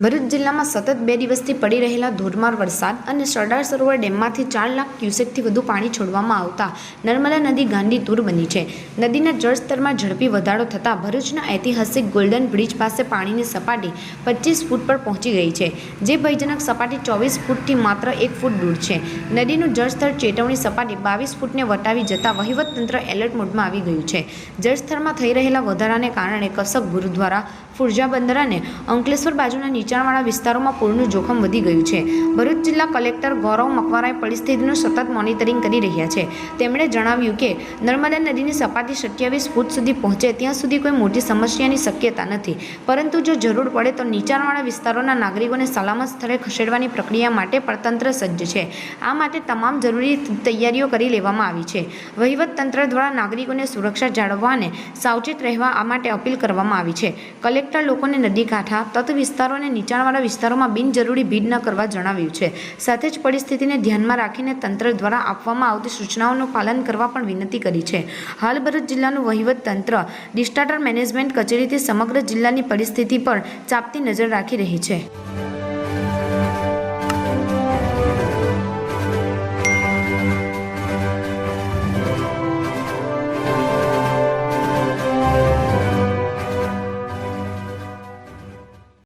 ભરૂચ જિલ્લામાં સતત બે દિવસથી પડી રહેલા ધોધમાર વરસાદ અને સરદાર સરોવર ડેમમાંથી ચાર લાખ ક્યુસેકથી વધુ પાણી છોડવામાં આવતા નર્મદા નદી ગાંધી તૂર બની છે. નદીના જળસ્તરમાં ઝડપી વધારો થતાં ભરૂચના ઐતિહાસિક ગોલ્ડન બ્રિજ પાસે પાણીની સપાટી પચીસ ફૂટ પર પહોંચી ગઈ છે, જે ભયજનક સપાટી ચોવીસ ફૂટથી માત્ર એક ફૂટ દૂર છે. નદીનું જળસ્તર ચેતવણી સપાટી બાવીસ ફૂટને વટાવી જતાં વહીવટતંત્ર એલર્ટ મોડમાં આવી ગયું છે. જળસ્તરમાં થઈ રહેલા વધારાને કારણે કસક ગુરુદ્વારા ફુરજા બંદર અને અંકલેશ્વર બાજુના નીચાણવાળા વિસ્તારોમાં પૂરનું જોખમ વધી ગયું છે. ભરૂચ જિલ્લા કલેક્ટર ગૌરવ મકવારાએ પરિસ્થિતિનું સતત મોનિટરિંગ કરી રહ્યા છે. તેમણે જણાવ્યું કે, નર્મદા નદીની સપાટી સત્યાવીસ ફૂટ સુધી પહોંચે ત્યાં સુધી કોઈ મોટી સમસ્યાની શક્યતા નથી. પરંતુ જો જરૂર પડે તો નીચાણવાળા વિસ્તારોના નાગરિકોને સલામત સ્થળે ખસેડવાની પ્રક્રિયા માટે પણ તંત્ર સજ્જ છે. આ માટે તમામ જરૂરી તૈયારીઓ કરી લેવામાં આવી છે. વહીવટ તંત્ર દ્વારા નાગરિકોને સુરક્ષા જાળવવા અને સાવચેત રહેવા આ માટે અપીલ કરવામાં આવી છે. કલેક્ટર લોકોને નદી કાંઠા, તટ વિસ્તારો અને નીચાણવાળા વિસ્તારોમાં બિનજરૂરી ભીડ ન કરવા જણાવ્યું છે. સાથે જ પરિસ્થિતિને ધ્યાનમાં રાખીને તંત્ર દ્વારા આપવામાં આવતી સૂચનાઓનું પાલન કરવા પણ વિનંતી કરી છે. હાલ ભરત જિલ્લાનું વહીવટ તંત્ર ડિસ્ટાટર મેનેજમેન્ટ કચેરીથી સમગ્ર જિલ્લાની પરિસ્થિતિ પર ચાપતી નજર રાખી રહી છે.